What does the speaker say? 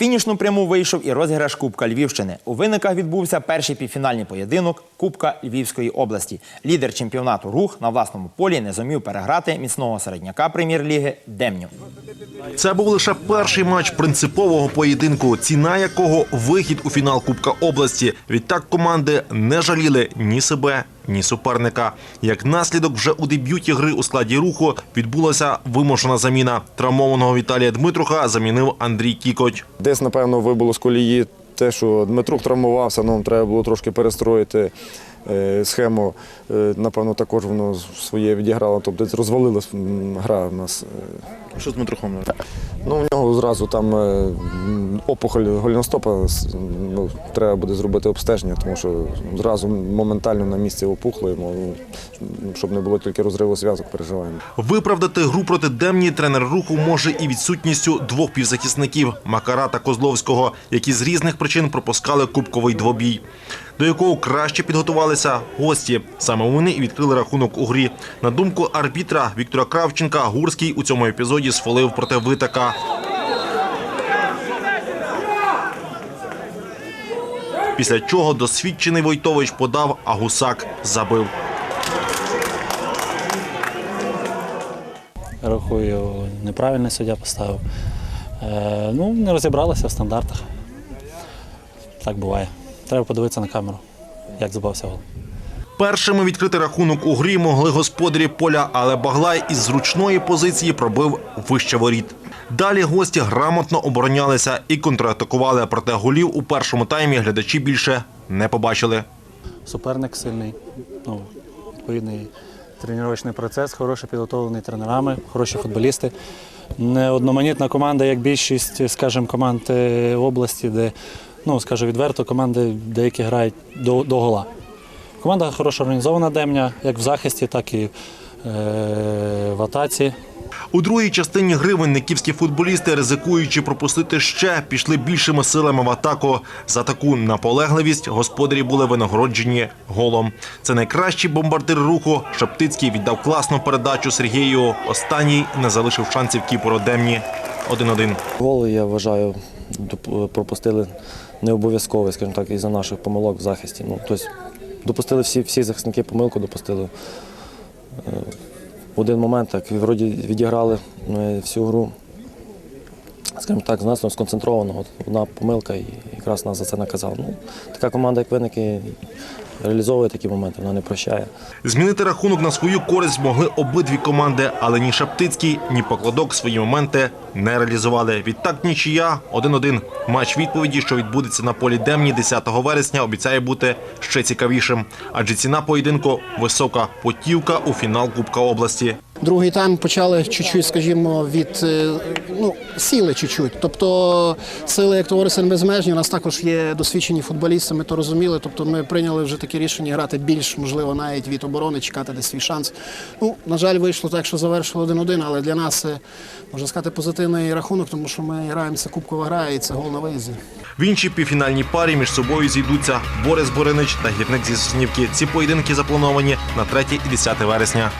Фінішну пряму вийшов і розіграш Кубка Львівщини. У виниках відбувся перший півфінальний поєдинок Кубка Львівської області. Лідер чемпіонату рух на власному полі не зумів переграти міцного середняка прем'єр-ліги Демню. Це був лише перший матч принципового поєдинку, ціна якого вихід у фінал Кубка області. Відтак команди не жаліли ні себе, ні суперника. Як наслідок, вже у дебюті гри у складі руху відбулася вимушена заміна. Травмованого Віталія Дмитруха замінив Андрій Кікоть. Десь, напевно, вибуло з колії те, що Дмитрук травмувався, нам треба було трошки перестроїти е, схему. Е, Напевно, також воно своє відіграло, тобто розвалилась гра в нас. е. Що з Дмитрухом? Ну, в нього зразу там е, опухоль голеностопа, ну, треба буде зробити обстеження, тому що зразу моментально на місці опухло йому, ну, щоб не було тільки розриву зв'язок, переживаємо. Виправдати гру проти Демні тренер руху може і відсутністю двох півзахисників Макара та Козловського, які з різних причин пропускали кубковий двобій, до якого краще підготувалися гості. Саме вони і відкрили рахунок у грі. На думку арбітра Віктора Кравченка, Гурський у цьому епізоді сфолив проти витака. Після чого досвідчений Войтович подав, а гусак забив. Рахую, неправильний суддя поставив. Е, ну, не розібралися в стандартах. Так буває. Треба подивитися на камеру, як забався гол. Першими відкрити рахунок у грі могли господарі поля, але Баглай із зручної позиції пробив вище воріт. Далі гості грамотно оборонялися і контратакували, проте голів у першому таймі глядачі більше не побачили. Суперник сильний, ну, відповідний тренувальний процес, хороший підготовлений тренерами, хороші футболісти. Не одноманітна команда, як більшість, скажімо, команд е, області, де, ну, скажу відверто, команди деякі грають до, до гола. Команда хорошо організована демня, як в захисті, так і е, в атаці. У другій частині гри винниківські футболісти, ризикуючи пропустити ще, пішли більшими силами в атаку. За таку наполегливість господарі були винагороджені голом. Це найкращий бомбардир руху. Шептицький віддав класну передачу Сергію. Останній не залишив шансів кіпору Демні. 1-1. Гол, я вважаю, пропустили не обов'язково, скажімо так, із-за наших помилок в захисті. Ну, тобто допустили всі, всі захисники помилку, допустили. Е, В один момент так вроді відіграли всю гру, скажімо так, значно сконцентровано. От Одна помилка і якраз нас за це наказав. Ну, така команда, як винники, реалізовує такі моменти, вона не прощає. Змінити рахунок на свою користь могли обидві команди, але ні Шептицький, ні Покладок свої моменти не реалізували. Відтак нічия 1-1. Матч відповіді, що відбудеться на полі Демні 10 вересня, обіцяє бути ще цікавішим. Адже ціна поєдинку висока потівка у фінал Кубка області. Другий тайм почали чуть-чуть, скажімо, від е, ну, сіли чуть-чуть. Тобто сили, як товариство безмежні, у нас також є досвідчені футболісти, ми то розуміли. Тобто ми прийняли вже таке рішення грати більш, можливо, навіть від оборони, чекати десь свій шанс. Ну, на жаль, вийшло так, що завершили 1-1, але для нас можна сказати, позитивний рахунок, тому що ми граємося кубкова гра і це гол на виїзді. В іншій півфінальній парі між собою зійдуться Борис Боринич та гірник зі Соснівки. Ці поєдинки заплановані на 3 і 10 вересня.